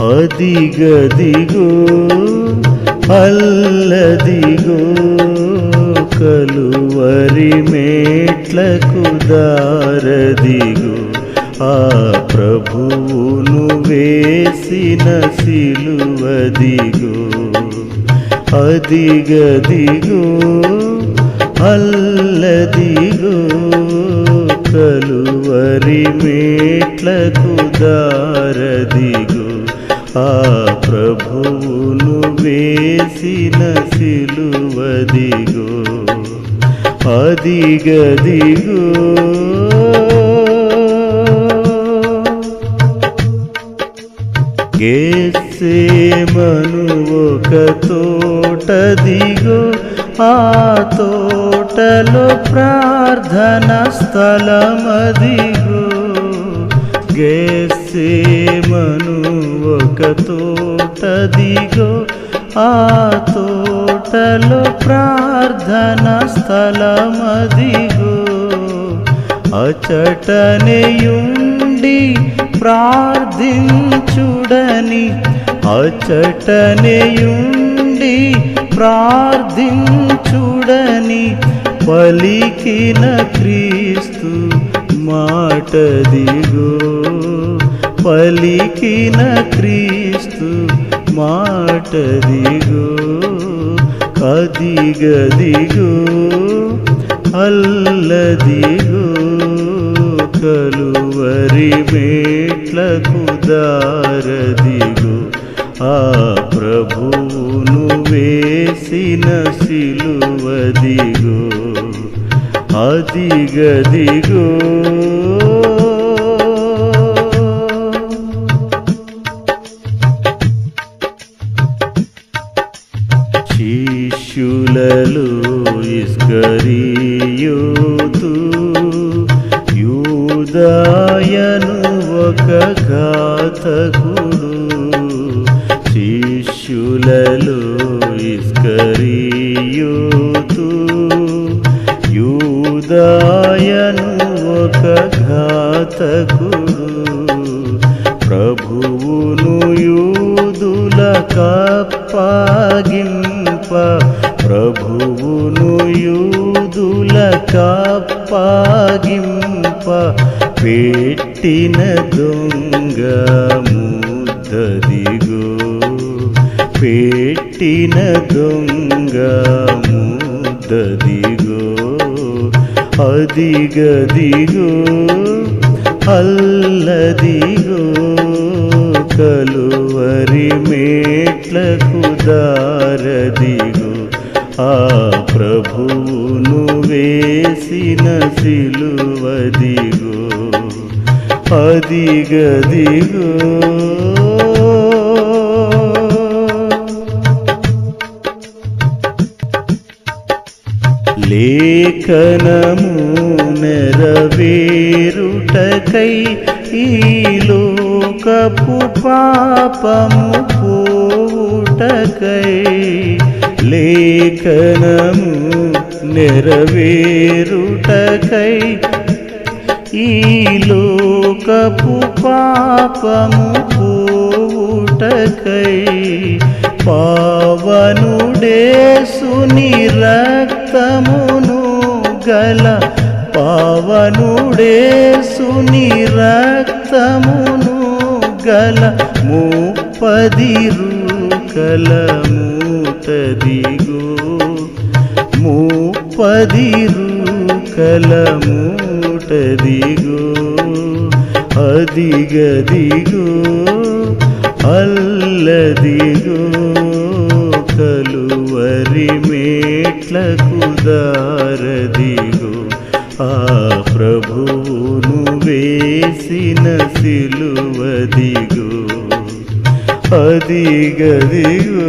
అదిగదిగో అల్లదిగో కలువరి మేట్లకు దారదిగో ఆ ప్రభువును వేసిన సిలువదిగో. అదిగదిగో అల్లదిగో కలువరి మేట్లకు దారదిగో. ఆ ప్రభువును వేసిన సిలువదిగో అదిగదిగో గేసేమను ఒక తోటదిగో ఆ తోటలో ప్రార్థన స్థలమదిగో. గేసేమను ఒక తోట దిగో ఆ తోటలో ప్రార్థన స్థలమదిగో. అచటనేయుండి ప్రార్థించుడని అచటనేయుండి ప్రార్థించుడని పలికిన క్రీస్తు మాటదిగో. పలికిన క్రీస్తు మాటదిగో కదిగదిగో అల్లదిగో కలువరి మేట్లకు దారదిగో. ఆ ప్రభువును వేసిన సిలువదిగో అదిగదిగో. శిష్యులలో ఇస్కరియోతు యూదాయను ఒక ఘాతకుడు. శిష్యులలో ఇస్కరియోతు యూదాయను ఒక ఘాతకుడు. యూదుల పెట్టిన దొంగ ముద్దదిగో పెట్టిన దొంగ ముద్దదిగో అదిగదిగో అల్లదిగో కలువరి మేట్లకు దారదిగో. ఆ ప్రభువును వేసిన సిలువదిగో అదిగదిగో. లేఖనము నెరవేరుటకై ఈ లోకపు పాపము పోవుటకై లేఖనము నెరవేరుటకై ఈ లోకపు పాపము పోవుటకై పావనుడేసుని రక్తమును గల పావనుడేసుని రక్తమును గల ముప్పది రూకల మూటదిగో ముప్పది అదిగదిగో అల్లదిగో. కలువరి మేట్లకు దారదిగో. ఆ ప్రభువును వేసిన సిలువదిగో. అదిగదిగో